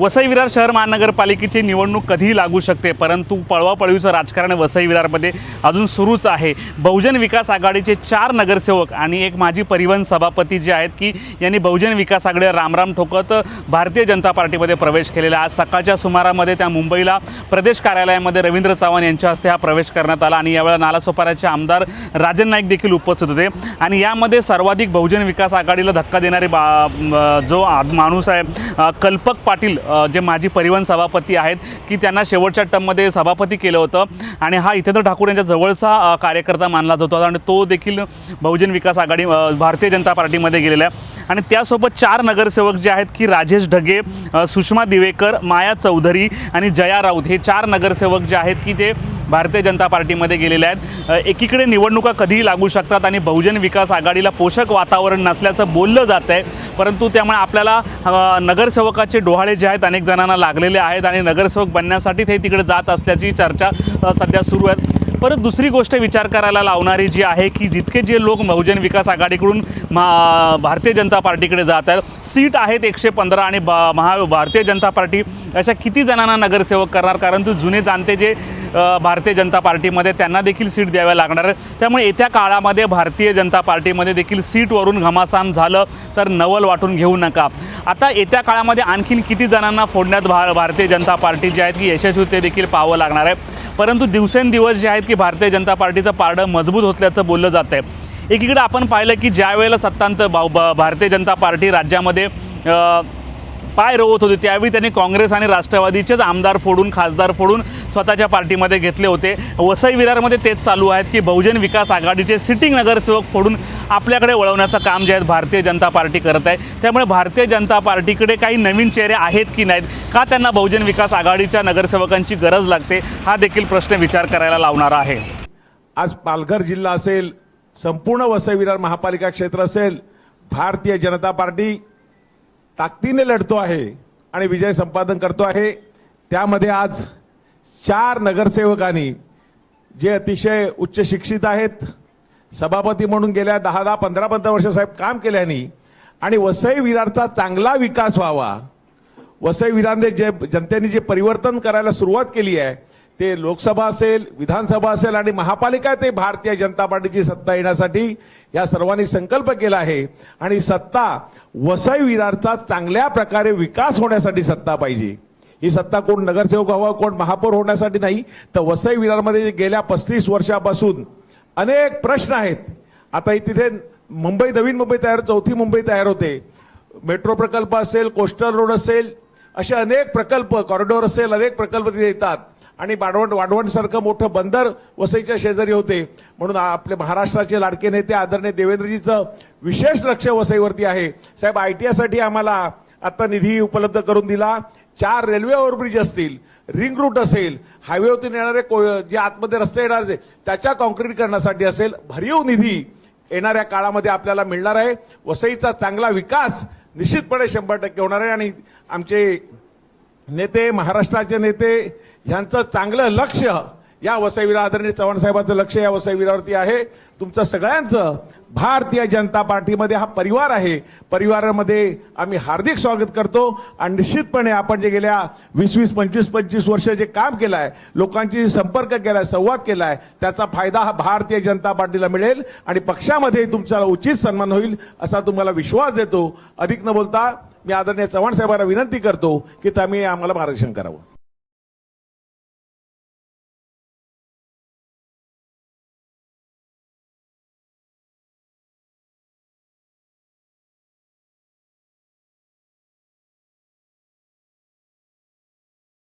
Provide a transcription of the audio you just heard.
वसई विरार शहर महानगरपालिकेची निवडणूक कधीही लागू शकते परंतु पळवापळवीचं राजकारण वसई विरारमध्ये अजून सुरूच आहे बहुजन विकास आघाडीचे चार नगरसेवक आणि एक माजी परिवहन सभापती जे आहेत की यांनी बहुजन विकास आघाडीवर रामराम ठोकत भारतीय जनता पार्टीमध्ये प्रवेश केलेला आहे. आज सकाळच्या सुमारामध्ये त्या मुंबईला प्रदेश कार्यालयामध्ये रवींद्र चव्हाण यांच्या हस्ते हा प्रवेश करण्यात आला आणि यावेळेला नालासोपाऱ्याचे आमदार राजन नाईक देखील उपस्थित होते आणि यामध्ये सर्वाधिक बहुजन विकास आघाडीला धक्का देणारे बा जो माणूस आहे कल्पक पाटील जे माजी परिवहन सभापती आहेत की त्यांना शेवटच्या टर्ममध्ये सभापती केलं होतं. आणि हा इथेंद्र ठाकूर यांच्या जवळचा कार्यकर्ता मानला जातो. आणि तो देखील बहुजन विकास आघाडी भारतीय जनता पार्टीमध्ये गेलेला आहे. आणि त्यासोबत चार नगरसेवक जे आहेत की राजेश ढगे सुषमा दिवेकर माया चौधरी आणि जया राऊत हे चार नगरसेवक जे आहेत की ते भारतीय जनता पार्टीमध्ये गेलेले आहेत. एकीकडे निवडणुका कधीही लागू शकतात आणि बहुजन विकास आघाडीला पोषक वातावरण नसल्याचं बोललं जात आहे परंतु त्यामुळे आपल्याला नगरसेवकाचे डोहाळे जे आहेत अनेक जणांना लागलेले आहेत आणि नगरसेवक बनण्यासाठी ते तिकडे जात असल्याची चर्चा सध्या सुरू आहे परत दुसरी गोष्ट विचार करायला लावणारी जी आहे की जितके जे लोक बहुजन विकास आघाडीकडून महा भारतीय जनता पार्टीकडे जात आहेत सीट आहेत एकशे पंधरा आणि बा महा भारतीय जनता पार्टी अशा किती जणांना नगरसेवक करणार? कारण तू जुने जाणते जे भारतीय जनता पार्टीमध्ये त्यांना देखील सीट द्याव्या लागणार. आहे त्यामुळे येत्या काळामध्ये भारतीय जनता पार्टीमध्ये देखील सीटवरून घमासान झालं तर नवल वाटून घेऊ नका. आता येत्या काळामध्ये आणखीन किती जणांना फोडण्यात भा भारतीय जनता पार्टी जे आहेत की यशस्वी ते देखील पाहावं लागणार आहे. परंतु दिवसेंदिवस जे आहेत की भारतीय जनता पार्टीचं पारडं मजबूत होतल्याचं बोललं जात आहे एकीकडे आपण पाहिलं की ज्या वेळेला सत्तांत भाऊ भारतीय जनता पार्टी राज्यामध्ये पाय रोवत होते. त्यावेळी त्यांनी काँग्रेस आणि राष्ट्रवादीचेच आमदार फोडून खासदार फोडून स्वतःच्या पार्टीमध्ये घेतले होते. वसई विरारमध्ये तेच चालू आहेत की बहुजन विकास आघाडीचे सिटिंग नगरसेवक फोडून आपल्याकडे वळवण्याचं काम जे आहे भारतीय जनता पार्टी करत आहे. त्यामुळे भारतीय जनता पार्टीकडे काही नवीन चेहरे आहेत की नाहीत? का त्यांना बहुजन विकास आघाडीच्या नगरसेवकांची गरज लागते? हा देखील प्रश्न विचार करायला लावणारा आहे. आज पालघर जिल्हा असेल संपूर्ण वसई विरार महापालिका क्षेत्र असेल भारतीय जनता पार्टी ताकदीने लढतो आहे आणि विजय संपादन करतो आहे. त्यामध्ये आज चार नगरसेवकांनी जे अतिशय उच्च शिक्षित आहेत सभापती म्हणून गेल्या दहा दहा पंधरा पंधरा वर्ष साहेब काम केल्यानी आणि वसई विरारचा चांगला विकास व्हावा. वसई विरारने जे जनतेने जे परिवर्तन करायला सुरुवात केली आहे ते लोकसभा असेल विधानसभा असेल आणि महापालिका ते भारतीय जनता पार्टीची सत्ता येण्यासाठी या सर्वांनी संकल्प केला आहे. आणि सत्ता वसई विरारचा चांगल्या प्रकारे विकास होण्यासाठी सत्ता पाहिजे. ही सत्ता कोण नगरसेवक हवा कोण महापौर होण्यासाठी नाही तर वसई विरारमध्ये गेल्या पस्तीस वर्षापासून अनेक प्रश्न आहेत. आता तिथे मुंबई नवीन मुंबई तयार चौथी मुंबई तयार होते. मेट्रो प्रकल्प असेल कोस्टल रोड असेल असे अनेक प्रकल्प कॉरिडॉर असेल अनेक प्रकल्प तिथे येतात. आणि वाढवण वाढवणसारखं मोठं बंदर वसईच्या शेजारी होते. म्हणून आपले महाराष्ट्राचे लाडके नेते आदरणीय देवेंद्रजीचं विशेष लक्ष वसईवरती आहे. साहेब आय टी आयसाठी आम्हाला आता निधी उपलब्ध करून दिला. चार रेल्वे ओव्हरब्रिज असतील रिंग रूट असेल हायवेवरतून येणारे को- जे आतमध्ये रस्ते येणार आहे, त्याच्या कॉन्क्रीटीकरणासाठी असेल भरीव निधी येणाऱ्या काळामध्ये आपल्याला मिळणार आहे. वसईचा चांगला विकास निश्चितपणे शंभर टक्के होणार आहे आणि आमचे नेते महाराष्ट्राचे नेते यांचं चांगलं लक्ष या वसईवीरा आदरणीय चव्हाण साहेबांचं लक्ष या वसईवीरावरती आहे. तुमचं सगळ्यांचं भारतीय जनता पार्टीमध्ये हा परिवार आहे. परिवारामध्ये आम्ही हार्दिक स्वागत करतो आणि निश्चितपणे आपण जे गेल्या वीस वीस पंचवीस पंचवीस वर्ष जे काम केलं आहे लोकांशी संपर्क केलाय संवाद केलाय त्याचा फायदा हा भारतीय जनता पार्टीला मिळेल आणि पक्षामध्ये तुमचा उचित सन्मान होईल असा तुम्हाला विश्वास देतो. अधिक न बोलता मी आदरणीय चव्हाण साहेबांना विनंती करतो की तुम्ही आम्हाला मार्गदर्शन करावं.